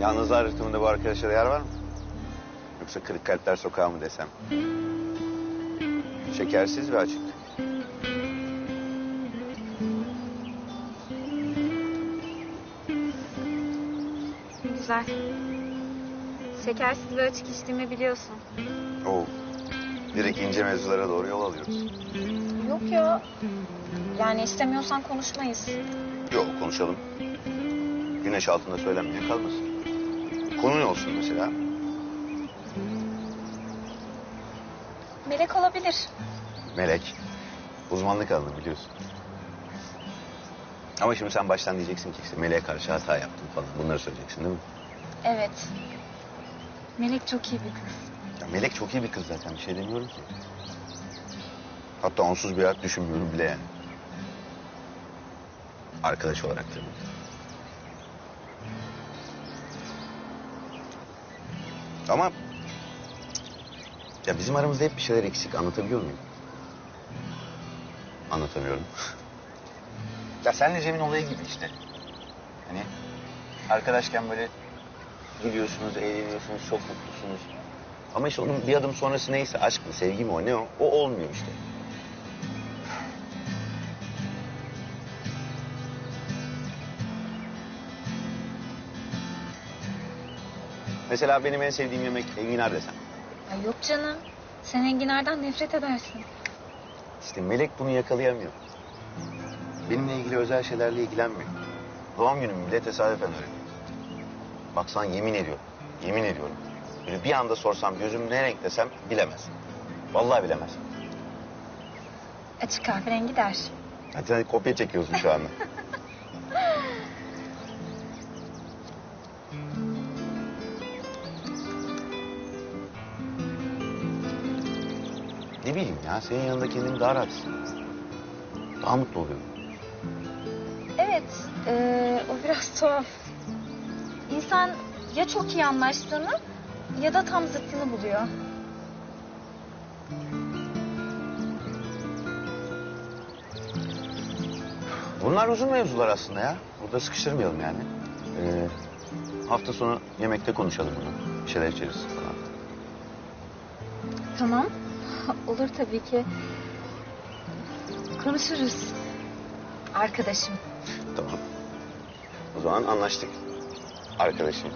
Yalnızlar ritminde bu arkadaşlara yer var mı? Yoksa kırık kalpler sokağı mı desem? Şekersiz ve açık. Güzel. Şekersiz ve açık içtiğimi biliyorsun. Oo. Direkt ince mevzulara doğru yol alıyoruz. Yok ya. Yani istemiyorsan konuşmayız. Yok konuşalım. Güneş altında söylenmeyen kalmasın. Konu ne olsun mesela? Melek olabilir. Melek. Uzmanlık alanı biliyorsun. Ama şimdi sen baştan diyeceksin ki işte Melek'e karşı hata yaptım falan. Bunları söyleyeceksin değil mi? Evet. Melek çok iyi bir kız. Ya Melek çok iyi bir kız zaten. Bir şey demiyorum ki. Hatta onsuz bir hayat düşünmüyorum bile yani. Arkadaş olarak tabii. Ama... Ya bizim aramızda hep bir şeyler eksik. Anlatabiliyor muyum? Anlatamıyorum. ya senle Cem'in olayı gibi işte. Hani arkadaşken böyle gülüyorsunuz, eğleniyorsunuz, çok mutlusunuz. Ama işte onun bir adım sonrası neyse aşk mı, sevgi mi o ne o? O olmuyor işte. Mesela benim en sevdiğim yemek enginar desem. Ay yok canım. Sen enginardan nefret edersin. İşte Melek bunu yakalayamıyor. Benimle ilgili özel şeylerle ilgilenmiyor. Doğum günümü bile tesadüfen öğreniyor. Baksan yemin ediyorum, yemin ediyorum. Böyle bir anda sorsam gözüm ne renk desem bilemez. Vallahi bilemez. Açık kahverengi der. Hadi sen kopya çekiyorsun şu anda. ne bileyim ya senin yanında kendimi daha rahat hissediyorum. Daha mutlu oluyorum. Evet. eee, o biraz tuhaf. İnsan ya çok iyi anlaştığını ya da tam zıttını buluyor. Bunlar uzun mevzular aslında ya. Burada sıkıştırmayalım yani. Ee, hafta sonu yemekte konuşalım bunu. Bir şeyler içeriz falan. Tamam. Olur tabii ki. Konuşuruz. Arkadaşım. Tamam. O zaman anlaştık. Arkadaşım.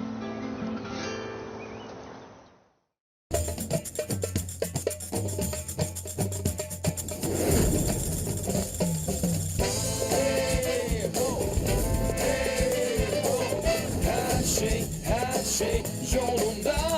Her şey her şey yolunda